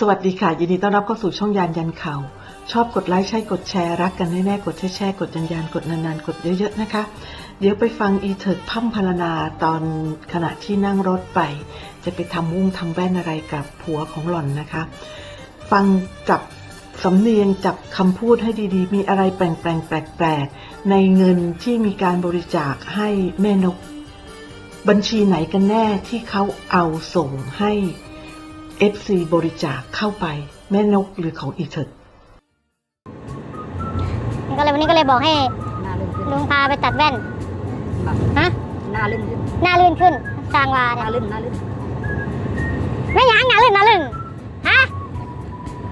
สวัสดีค่ะ ยินดีต้อนรับเข้าสู่ช่องยานยันเขาชอบกดไลค์ใช่กดแชร์รักกันแน่ๆกดแช่แช่ๆกดยันยันกดนานๆ กดเยอะๆนะคะ เดี๋ยวไปฟังอีเถิดพั่มพรรนาตอนขณะที่นั่งรถไป จะไปทำวุ้งทำแว่นอะไรกับผัวของหล่อนนะคะ ฟังจับสำเนียงจับคำพูดให้ดีๆ มีอะไรแปลงๆแปลกๆในเงินที่มีการบริจาคให้แม่นก บัญชีไหนกันแน่ที่เขาเอาส่งให้ FC บริจาคเข้าไป แม่นกหรือของอีเถิดก็เลยวันนี้ก็เลยบอกให้หน้าลื่นขึ้นลุงพาไปตัดแว่นแบบฮะ หน้าลื่นขึ้นหน้าลื่นขึ้นสร้างวาหเนี่น้ายลื่นหน้าลื่นไม่หยังหน้าลื่นหน้าลื่นฮะ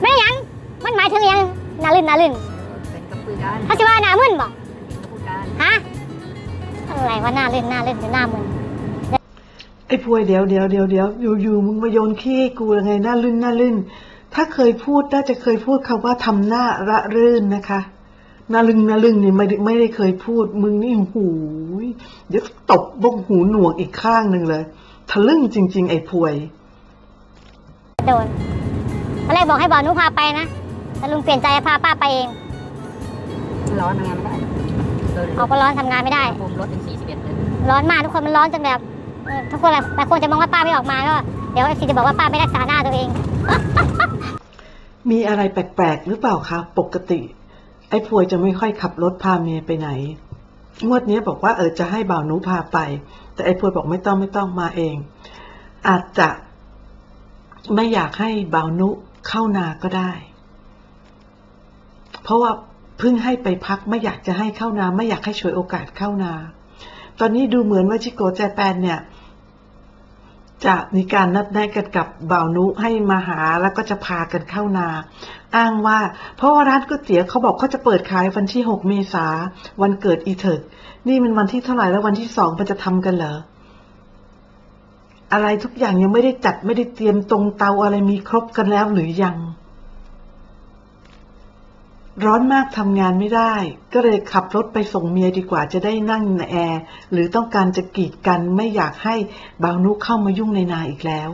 ไม่หยัง มันหมายถึงหยังหน้าลื่นหน้าลื่นเป็นกับคุยกันเขาจะว่าหน้ามึนบอกเป็นกับพูดกันฮะอะไรว่าหน้าลื่นหน้าลื่นหรือหน้ามึนไอ้พวยเดี๋ยวเดี๋ยวเดี๋ยวเดี๋ยวอยู่อยู่มึงมาโยนขี้ให้กูยังไงหน้าลื่นหน้าลื่น ถ้าเคยพูดน่าจะเคยพูดคำว่าทำหน้าระรื่นนะคะหน้าลึงหน้าลึงนี่ไม่ได้ไม่ได้เคยพูด มึงนี่หูยเดี๋ยวตบบงหูหนวกอีกข้างหนึ่งเลยทะลึ่งจริง ๆ ไอ้พวยโดนตอนแรกบอกให้บอกหนุพาไปนะแต่ลุงเปลี่ยนใจพาป้าไปเอง ร้อนทำงานไม่ได้โดนเอาก็ร้อนทำงานไม่ได้ผมรถเป็น41เลยร้อนมากทุกคนมันร้อนจนแบบเออ ทุกคนหลายคนจะมองว่าป้าไม่ออกมาก็เดี๋ยวเอฟซีจะบอกว่าป้าไม่รักษาหน้าตัวเอง มีอะไรแปลกๆหรือเปล่าคะปกติ ไอ้พวยจะไม่ค่อยขับรถพาเมียไปไหนงวดนี้บอกว่าเออจะให้บ่าวนุพาไป แต่ไอ้พวยบอกไม่ต้องไม่ต้องมาเอง อาจจะไม่อยากให้บ่าวนุเข้านาก็ได้ เพราะว่าเพิ่งให้ไปพักไม่อยากจะให้เข้านา ไม่อยากให้ฉวยโอกาสเข้านา ตอนนี้ดูเหมือนว่าชิโกแจแปนเนี่ย จะมีการนัดแนะกันกับบ่าวนุให้มาหาแล้วก็จะพากันเข้านา อ้างว่า เพราะว่าร้านก๋วยเตี๋ยวเขาบอกเขาจะเปิดขายวันที่ 6 เมษาวันเกิดอีเถิกนี่มันวันที่เท่าไหร่แล้ววันที่สองมันจะทำกันเหรออะไรทุกอย่างยังไม่ได้จัดไม่ได้เตรียมตรงเตาอะไรมีครบกันแล้วหรือยัง ร้อนมากทำงานไม่ได้ ก็เลยขับรถไปส่งเมียดีกว่าจะได้นั่งในแอร์ หรือต้องการจะกีดกันไม่อยากให้บาวนุเข้ามายุ่งในนาอีกแล้ว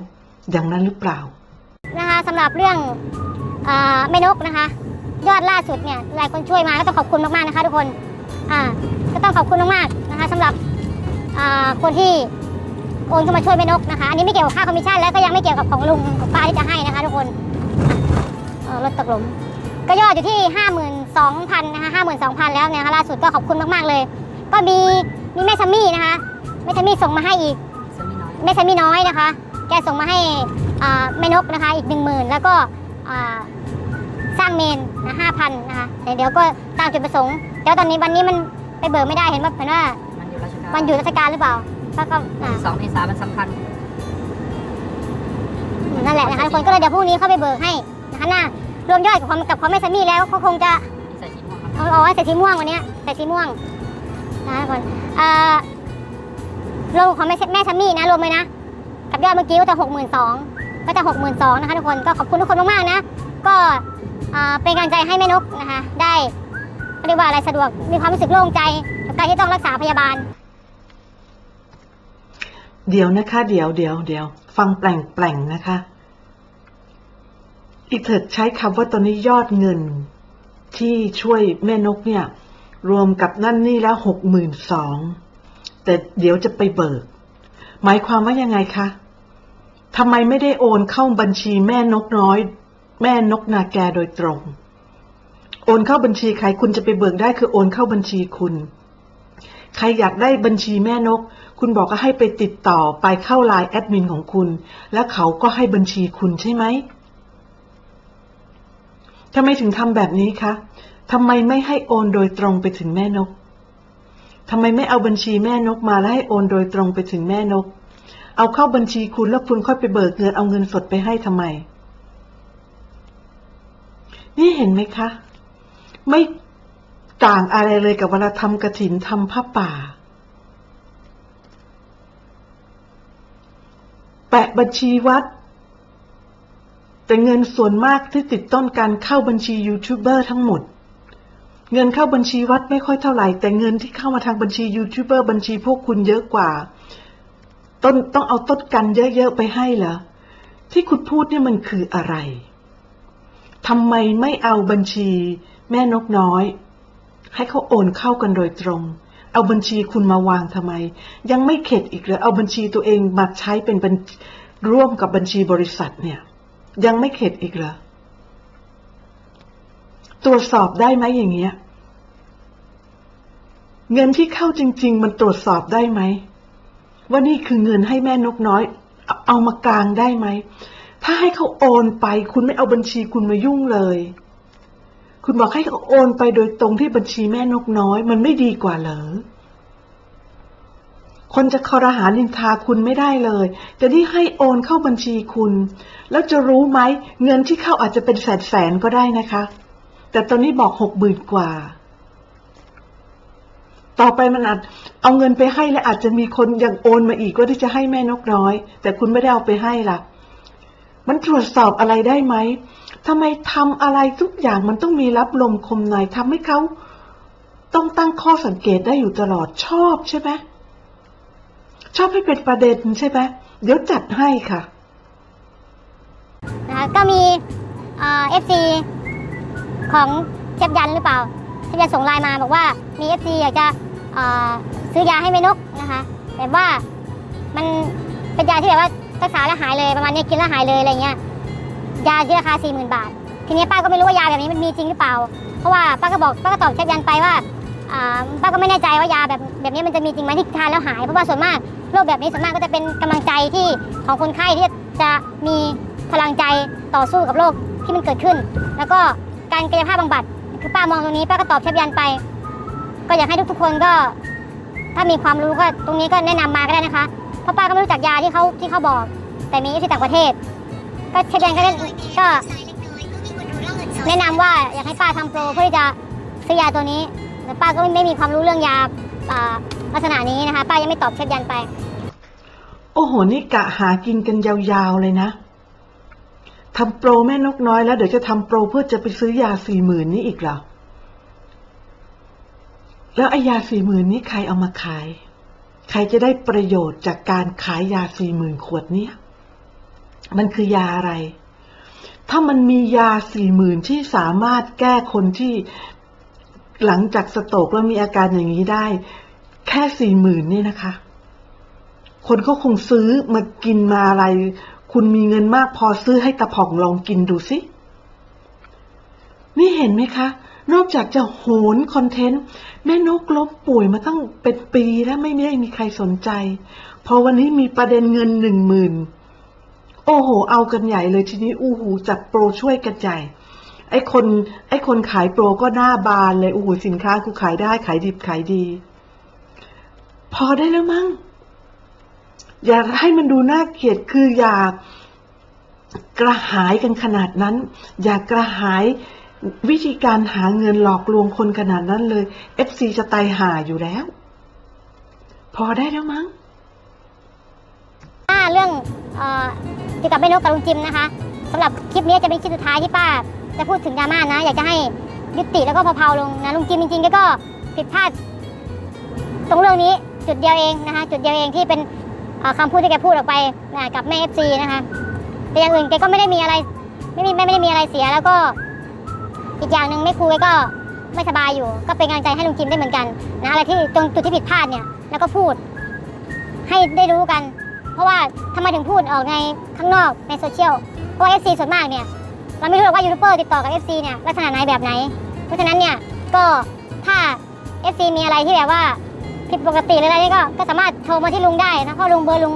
อย่างนั้นหรือเปล่า นะคะสำหรับเรื่องอแม่นกนะคะ ยอดล่าสุดเนี่ยหลายคนช่วยมาก็ต้องขอบคุณมากๆนะคะ ทุกคนอ่าก็ต้องขอบคุณมากๆนะคะสำหรับคนที่โอนเข้ามาช่วยแม่นกนะคะอันนี้ไม่เกี่ยวกับค่าคอมมิชชั่นและก็ยังไม่เกี่ยวกับของลุงของป้าที่จะให้นะคะ ทุกคนรถตกหลุม ก็ยอดอยู่ที่ 52,000นะคะ52,000 แล้วเนี่ยนะคะล่าสุดก็ขอบคุณมากๆเลย ก็มีมีแม่ซัมมี่นะคะแม่ซัมมี่ส่งมาให้อีกสมีน้อยแม่ซัมมี่น้อยนะคะ แกส่งมาให้อ่าแม่นกนะคะอีกหนึ่งหมื่นแล้วก็อ่าสร้างเมนนะห้าพันนะคะแต่เดี๋ยวก็ตามจุดประสงค์เดี๋ยวตอนนี้วันนี้มันไปเบิกไม่ได้เห็นว่าเห็นว่ามันอยู่ราชการวันหยุดราชการหรือเปล่าก็ก็อ่าสองเมษายนมันสำคัญนั่นแหละนะคะทุกคนก็เลยเดี๋ยวพรุ่งนี้เข้าไปเบิกให้นะคะหน้า รวมยอดกับความกับความแม่ซัมมี่แล้วเขาคงจะที่ใส่สีม่วงครับเอาเอาไว้ใส่สีม่วงวันเนี้ยใส่สีม่วงนะคะทุกคนอ่ารวมของแม่แม่ซัมมี่นะรวมเลยนะกับยอดเมื่อกี้ก็จะหกหมื่นสองก็จะหกหมื่นสองนะคะทุกคนก็ขอบคุณทุกคนมากๆนะ ก็อ่าเป็นกำลังใจให้แม่นกนะคะ ได้เรียกว่าอะไรสะดวกมีความรู้สึกโล่งใจกับการที่ต้องรักษาพยาบาล เดี๋ยวนะคะ เดี๋ยวเดี๋ยวเดี๋ยวฟังแปลงแปลงๆนะคะ อีเถิดใช้คำว่าตอนนี้ยอดเงิน ที่ช่วยแม่นกเนี่ย รวมกับนั่นนี่แล้วหกหมื่นสองแต่เดี๋ยวจะไปเบิก หมายความว่ายังไงคะทำไมไม่ได้โอนเข้าบัญชีแม่นกน้อย แม่นกนาแกโดยตรง โอนเข้าบัญชีใครคุณจะไปเบิกได้คือโอนเข้าบัญชีคุณ ใครอยากได้บัญชีแม่นก คุณบอกก็ให้ไปติดต่อไปเข้าไลน์แอดมินของคุณ แล้วเขาก็ให้บัญชีคุณใช่ไหม ทำไมถึงทำแบบนี้คะทำไมไม่ให้โอนโดยตรงไปถึงแม่นกทำไมไม่เอาบัญชีแม่นกมาแล้วให้โอนโดยตรงไปถึงแม่นก เอาเข้าบัญชีคุณแล้วคุณค่อยไปเบิกเงินเอาเงินสดไปให้ทำไม นี่เห็นไหมคะ ไม่ต่างอะไรเลยกับเวลาทำกระถินทำผ้าป่า แปะบัญชีวัด แต่เงินส่วนมากที่ติดต้นการเข้าบัญชียูทูบเบอร์ทั้งหมด เงินเข้าบัญชีวัดไม่ค่อยเท่าไหร่ แต่เงินที่เข้ามาทางบัญชียูทูบเบอร์บัญชีพวกคุณเยอะกว่า ต้นต้องเอาต้นกันเยอะๆไปให้เหรอ ที่คุณพูดเนี่ยมันคืออะไรทำไมไม่เอาบัญชีแม่นกน้อย ให้เขาโอนเข้ากันโดยตรง เอาบัญชีคุณมาวางทำไม ยังไม่เข็ดอีกเหรอเอาบัญชีตัวเองมาใช้เป็นบัญร่วมกับบัญชีบริษัทเนี่ย ยังไม่เข็ดอีกเหรอ ตรวจสอบได้ไหมอย่างเงี้ย เงินที่เข้าจริง ๆ มันตรวจสอบได้ไหม ว่านี่คือเงินให้แม่นกน้อย เอามากลางได้ไหม ถ้าให้เขาโอนไป คุณไม่เอาบัญชีคุณมายุ่งเลย คุณบอกให้เขาโอนไปโดยตรงที่บัญชีแม่นกน้อย มันไม่ดีกว่าเหรอ คนจะคอรหานินทาคุณไม่ได้เลย แต่นี่ให้โอนเข้าบัญชีคุณ แล้วจะรู้ไหมเงินที่เข้าอาจจะเป็นแสนแสนก็ได้นะคะ แต่ตอนนี้บอกหกหมื่นกว่า ต่อไปมันอาจเอาเงินไปให้และอาจจะมีคนยังโอนมาอีกว่าที่จะให้แม่นกน้อย แต่คุณไม่ได้เอาไปให้ล่ะ มันตรวจสอบอะไรได้ไหมทำไมทำอะไรทุกอย่างมันต้องมีรับลมคมในทำให้เขาต้องตั้งข้อสังเกตได้อยู่ตลอดชอบใช่ไหม ชอบให้เป็นประเด็นใช่ไหมเดี๋ยวจัดให้ค่ะนะคะก็มีเอฟซีของเชฟยันหรือเปล่าเชฟยันส่งไลน์มาบอกว่ามี FC อยากจะซื้อยาให้แม่นกนะคะแต่ว่ามันเป็นยาที่แบบว่ารักษาแล้วหายเลยประมาณนี้กินแล้วหายเลยอะไรเงี้ยยาที่ราคา40,000บาท ทีนี้ป้าก็ไม่รู้ว่ายาแบบนี้มันมีจริงหรือเปล่า เพราะว่าป้าก็บอกป้าก็ตอบเชฟยันไปว่า อ่าป้าก็ไม่แน่ใจว่ายาแบบแบบนี้มันจะมีจริงไหมที่ทานแล้วหายเพราะว่าส่วนมากโรคแบบนี้ส่วนมากก็จะเป็นกำลังใจที่ของคนไข้ที่จะมีพลังใจต่อสู้กับโรคที่มันเกิดขึ้น แล้วก็การกายภาพบำบัดคือป้ามองตรงนี้ป้าก็ตอบเชฟยันไป ก็อยากให้ทุกๆคนก็ ถ้ามีความรู้ก็ตรงนี้ก็แนะนำมาก็ได้นะคะเพราะป้าก็ไม่รู้จักยาที่เขาที่เขาบอก แต่มีที่ต่างประเทศ ก็เชฟยันก็แนะก็แนะนำว่าอยากให้ป้าทำโปรเพื่อที่จะซื้อยาตัวนี้ แต่ป้าก็ไม่ไม่มีความรู้เรื่องยาอ่าลักษณะนี้นะคะ ป้ายังไม่ตอบเชฟยันไป โอ้โห นี่กะหากินกันยาวๆเลยนะทำโปรแม่นกน้อยแล้วเดี๋ยวจะทำโปรเพื่อจะไปซื้อยาสี่หมื่นนี่อีกเหรอ แล้วไอ้ยาสี่หมื่นนี้ใครเอามาขาย ใครจะได้ประโยชน์จากการขายยาสี่หมื่นขวดเนี้ยมันคือยาอะไร ถ้ามันมียาสี่หมื่นที่สามารถแก้คนที่ หลังจากสโตกแล้วมีอาการอย่างนี้ได้ แค่สี่หมื่นนี่นะคะ คนเขาคงซื้อมากินมาอะไร คุณมีเงินมากพอซื้อให้ตะผ่องลองกินดูสิ นี่เห็นไหมคะ นอกจากจะโหนคอนเทนต์แม่นกล้มป่วยมาตั้งเป็นปีแล้วไม่ได้มีใครสนใจ พอวันนี้มีประเด็นเงินหนึ่งหมื่นโอ้โห เอากันใหญ่เลยทีนี้อู้หูจัดโปรช่วยกันใหญ่ ไอ้คนไอ้คนขายโปรก็หน้าบานเลยอู้หูสินค้ากูขายได้ขายดิบขายดี พอได้แล้วมั้งอย่าให้มันดูน่าเกลียดคืออย่ากระหายกันขนาดนั้น อย่ากระหายวิธีการหาเงินหลอกลวงคนขนาดนั้นเลย FC จะตายห่าอยู่แล้ว พอได้แล้วมั้งถ้าเรื่องเอ่อเกี่ยวกับแม่นกกับลุงจิมนะคะสำหรับคลิปนี้จะเป็นคลิปสุดท้ายที่ป้า จะพูดถึงดราม่านะ อยากจะให้ยุติแล้วก็เพาๆลงนะลุงจิมจริงๆแกก็ผิดพลาด ตรงเรื่องนี้จุดเดียวเองนะคะจุดเดียวเองที่เป็นเอ่อคำพูดที่แกพูดออกไปนะกับแม่เอฟซีนะคะแต่อย่างอื่นแกก็ไม่ได้มีอะไรไม่มีไม่ไม่ได้มีอะไรเสียแล้วก็อีกอย่างหนึ่งไม่ครูแกก็ไม่สบายอยู่ ก็เป็นกำลังใจให้ลุงจิมได้เหมือนกันนะอะไรที่ตรงจุดที่ผิดพลาดเนี่ยแล้วก็พูดให้ได้รู้กัน เพราะว่าทำไมถึงพูดออกในข้างนอกในโซเชียลเพราะว่า FC ส่วนมากเนี่ย เราไม่รู้หรอกว่ายูทูบเบอร์ติดต่อกับ FC เนี่ยลักษณะไหนแบบไหน เพราะฉะนั้นเนี่ยก็ถ้า FC มีอะไรที่แบบว่าผิดปกติหรืออะไรนี่ก็ก็สามารถโทรมาที่ลุงได้นะเพราะลุงเบอร์ลุง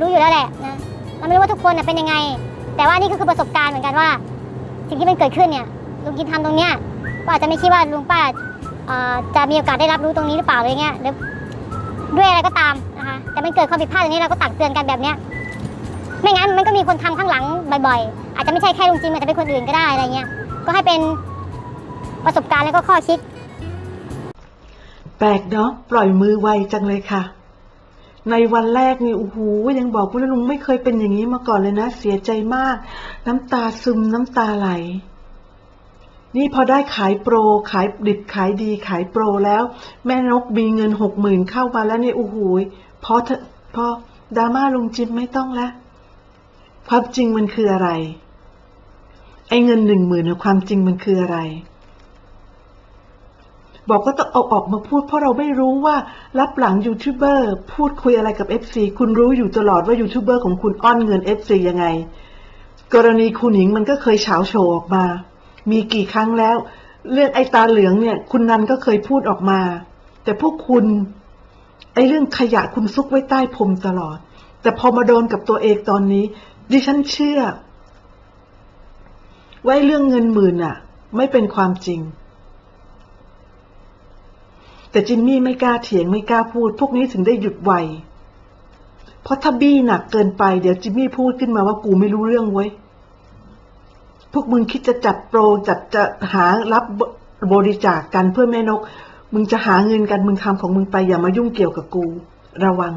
รู้อยู่แล้วแหละนะเราไม่รู้ว่าทุกคนน่ะเป็นยังไง แต่ว่านี่ก็คือประสบการณ์เหมือนกันว่า สิ่งที่มันเกิดขึ้นเนี่ยลุงกินทำตรงเนี้ยก็อาจจะไม่คิดว่าลุงป้าอ่อจะมีโอกาสได้รับรู้ตรงนี้หรือเปล่าอะไรเงี้ยหรือด้วยอะไรก็ตามนะคะแต่มันเกิดความผิดพลาดอย่างนี้เราก็ตักเตือนกันแบบเนี้ย ไม่งั้นมันก็มีคนทำข้างหลังบ่อยๆ อาจจะไม่ใช่แค่ลุงจิมอาจจะเป็นคนอื่นก็ได้อะไรเงี้ย ก็ให้เป็นประสบการณ์แล้วก็ข้อคิด แปลกเนาะปล่อยมือไวจังเลยค่ะ ในวันแรกนี่โอ้โหยังบอกว่าลุงไม่เคยเป็นอย่างนี้มาก่อนเลยนะ เสียใจมาก น้ำตาซึมน้ำตาไหล นี่พอได้ขายโปรขายดิบขายดีขายโปรแล้ว แม่นกมีเงินหกหมื่นเข้ามาแล้วนี่โอ้โหพอถอะพอดราม่าลุงจิมไม่ต้องแล้ว ความจริงมันคืออะไร ไอ้เงินหนึ่งหมื่นความจริงมันคืออะไร บอกก็ต้องเอาออกมาพูดเพราะเราไม่รู้ว่ารับหลังยูทูบเบอร์พูดคุยอะไรกับ FC คุณรู้อยู่ตลอดว่ายูทูบเบอร์ของคุณอ้อนเงิน FC ยังไง กรณีคุณหญิงมันก็เคยเฉาโชว์ออกมา มีกี่ครั้งแล้ว เรื่องไอ้ตาเหลืองเนี่ย คุณนันก็เคยพูดออกมา แต่พวกคุณ ไอ้เรื่องขยะคุณซุกไว้ใต้พรมตลอดแต่พอมาโดนกับตัวเองตอนนี้ ดิฉันเชื่อว่าไอ้เรื่องเงินหมื่นอะไม่เป็นความจริง แต่จิมมี่ไม่กล้าเถียงไม่กล้าพูด พวกนี้ถึงได้หยุดไวเพราะถ้าบี้หนักเกินไปเดี๋ยวจิมมี่พูดขึ้นมาว่ากูไม่รู้เรื่องเว้ยพวกมึงคิดจะจัดโปรจัดจะหารับบริจาคกันเพื่อแม่นก มึงจะหาเงินกันมึงทำของมึงไปอย่ามายุ่งเกี่ยวกับกู ระวัง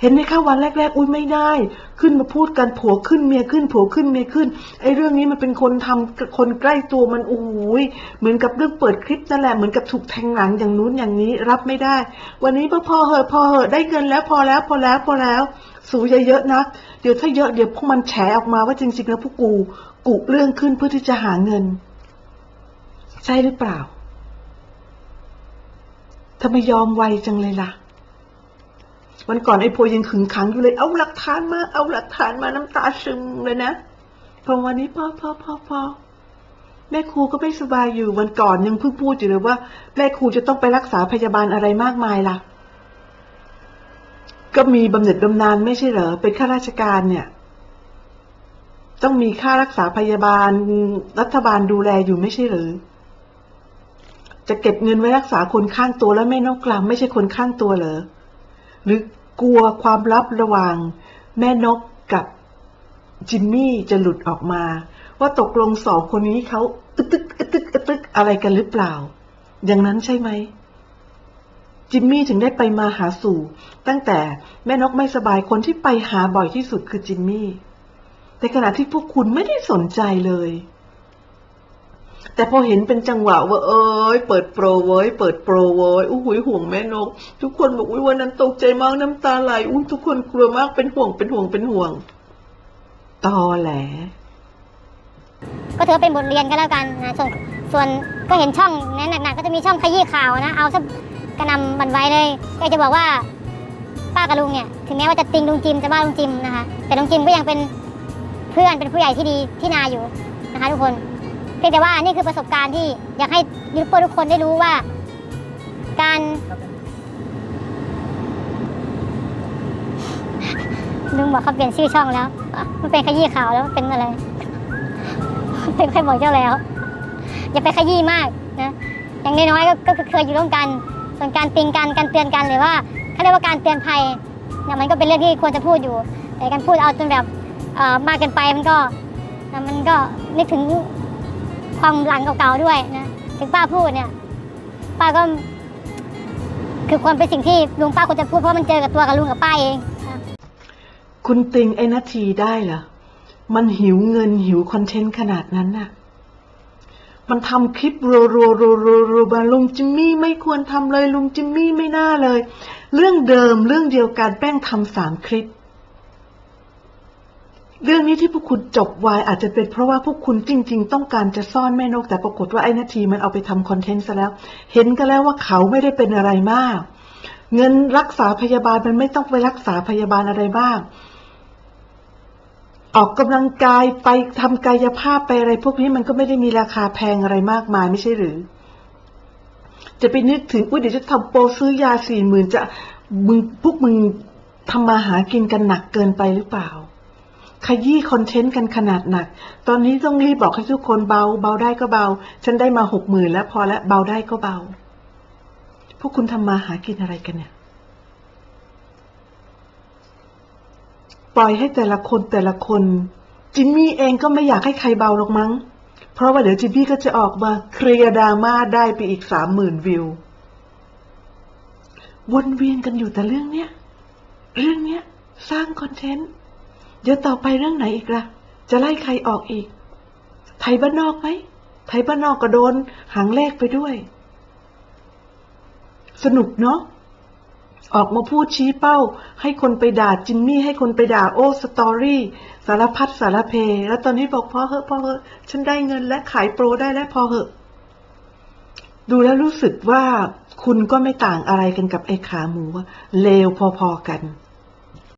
เห็นไหมคะวันแรก ๆ อุ้ยไม่ได้ ขึ้นมาพูดกันผัวขึ้นเมียขึ้นผัวขึ้นเมียขึ้นไอ้เรื่องนี้มันเป็นคนทำคนใกล้ตัวมันโอ้ยเหมือนกับเรื่องเปิดคลิปนั่นแหละเหมือนกับถูกแทงหลังอย่างนู้นอย่างนี้รับไม่ได้ วันนี้พอเหอะพอเหอะได้เงินแล้วพอแล้วพอแล้วพอแล้วสูเยอะนะเดี๋ยวถ้าเยอะเดี๋ยวพวกมันแฉออกมาว่าจริงๆแล้วพวกกูกุเรื่องขึ้นเพื่อที่จะหาเงิน ใช่หรือเปล่าทำไมยอมไวจังเลยล่ะ วันก่อนไอ้โพยังขึงขังอยู่เลย เอาหลักฐานมา เอาหลักฐานมาน้ำตาซึมเลยนะพอวันนี้พ่อพ่อพ่อพ่อแม่ครูก็ไม่สบายอยู่วันก่อนยังเพิ่งพูดอยู่เลยว่าแม่ครูจะต้องไปรักษาพยาบาลอะไรมากมายล่ะ ก็มีบำเหน็จบำนาญไม่ใช่เหรอ เป็นข้าราชการเนี่ย ต้องมีค่ารักษาพยาบาลรัฐบาลดูแลอยู่ไม่ใช่หรือจะเก็บเงินไว้รักษาคนข้างตัวแล้วไม่นอกกลามไม่ใช่คนข้างตัวเหรอ หรือกลัวความลับระหว่างแม่นกกับจิมมี่จะหลุดออกมา ว่าตกลงสองคนนี้เขาอึตึกอึตึกอึตึกอะไรกันหรือเปล่า อย่างนั้นใช่ไหมจิมมี่ถึงได้ไปมาหาสู่ ตั้งแต่แม่นกไม่สบายคนที่ไปหาบ่อยที่สุดคือจิมมี่แต่ขณะที่พวกคุณไม่ได้สนใจเลย แต่พอเห็นเป็นจังหวะว่าเอ้ยเปิดโปรเว้ยเปิดโปรเว้ยอุ้ยห่วงแม่นก ทุกคนบอกอุ้ยวันนั้นตกใจมากน้ำตาไหลอุ้ยทุกคนกลัวมากเป็นห่วงเป็นห่วงเป็นห่วงตอแหล ก็ถือเป็นบทเรียนก็แล้วกันนะส่วนส่วนก็เห็นช่องนั้นหนักๆก็จะมีช่องขยี้ข่าวนะเอาซะกระนำบันไว้เลยก็จะบอกว่าป้ากับลุงเนี่ยถึงแม้ว่าจะติงลุงจิมจะว่าลุงจิมนะคะแต่ลุงจิมก็ยังเป็นเพื่อนเป็นผู้ใหญ่ที่ดีที่นาอยู่นะคะทุกคน เพียงแต่ว่านี่คือประสบการณ์ที่อยากให้ยูทูบเบอร์ทุกคนได้รู้ว่า การลุงบอกเขาเปลี่ยนชื่อช่องแล้ว มันเป็นขยี้ข่าวแล้วมันเป็นอะไร เป็นใครบอกเจ้าแล้ว อย่าไปขยี้มากนะ อย่างน้อยๆก็ก็เคยอยู่ร่วมกัน ส่วนการติงกันการเตือนกันหรือว่าเขาเรียกว่าการเตือนภัยเนี่ยมันก็เป็นเรื่องที่ควรจะพูดอยู่ แต่การพูดเอาจนแบบมากเกินไปมันก็ มันก็นึกถึง ความหลังเก่าๆด้วยนะถึงป้าพูดเนี่ยป้าก็ คือควรเป็นสิ่งที่ลุงป้าควรจะพูดเพราะมันเจอกับตัวกับลุงกับป้าเองคุณติงไอ้นาทีได้เหรอ มันหิวเงินหิวคอนเทนต์ขนาดนั้นน่ะ มันทำคลิปรัวรัวรัวรัวรัวมาลุงจิมมี่ไม่ควรทำเลยลุงจิมมี่ไม่น่าเลย เรื่องเดิมเรื่องเดียวกันแป้งทำสามคลิป เรื่องนี้ที่พวกคุณจบไวอาจจะเป็นเพราะว่าพวกคุณจริง ๆ ต้องการจะซ่อนแม่นก แต่ปรากฏว่าไอ้นาทีมันเอาไปทำคอนเทนต์ซะแล้ว เห็นกันแล้วว่าเขาไม่ได้เป็นอะไรมาก เงินรักษาพยาบาลมันไม่ต้องไปรักษาพยาบาลอะไรบ้างออกกำลังกายไปทำกายภาพไปอะไรพวกนี้มันก็ไม่ได้มีราคาแพงอะไรมากมายไม่ใช่หรือ จะไปนึกถึงอุ้ยเดี๋ยวจะทำโปรซื้อยาสี่หมื่นจะมึงพวกมึงทำมาหากินกันหนักเกินไปหรือเปล่า ขยี้คอนเทนต์กันขนาดหนัก ตอนนี้ต้องรีบบอกให้ทุกคนเบา เบาได้ก็เบา ฉันได้มาหกหมื่นแล้วพอแล้วเบาได้ก็เบา พวกคุณทำมาหากินอะไรกันเนี่ย ปล่อยให้แต่ละคนแต่ละคน จิมมี่เองก็ไม่อยากให้ใครเบาหรอกมั้ง เพราะว่าเดี๋ยวจิมมี่ก็จะออกมาเคลียร์ดราม่าได้ไปอีกสามหมื่นวิว วนเวียนกันอยู่แต่เรื่องเนี้ย เรื่องเนี้ย สร้างคอนเทนต์ เดี๋ยวต่อไปเรื่องไหนอีกล่ะ จะไล่ใครออกอีก ไทยบ้านนอกไหม ไทยบ้านนอกก็โดนหางเลขไปด้วย สนุกเนาะ ออกมาพูดชี้เป้า ให้คนไปด่าจินนี่ให้คนไปด่าโอ้สตอรี่ สารพัดสารเพ แล้วตอนนี้บอกพอเหอะพอเหอะ ฉันได้เงินและขายโปรได้แล้วพอเหอะ ดูแล้วรู้สึกว่าคุณก็ไม่ต่างอะไรกันกับไอ้ขาหมูเลวพอๆกัน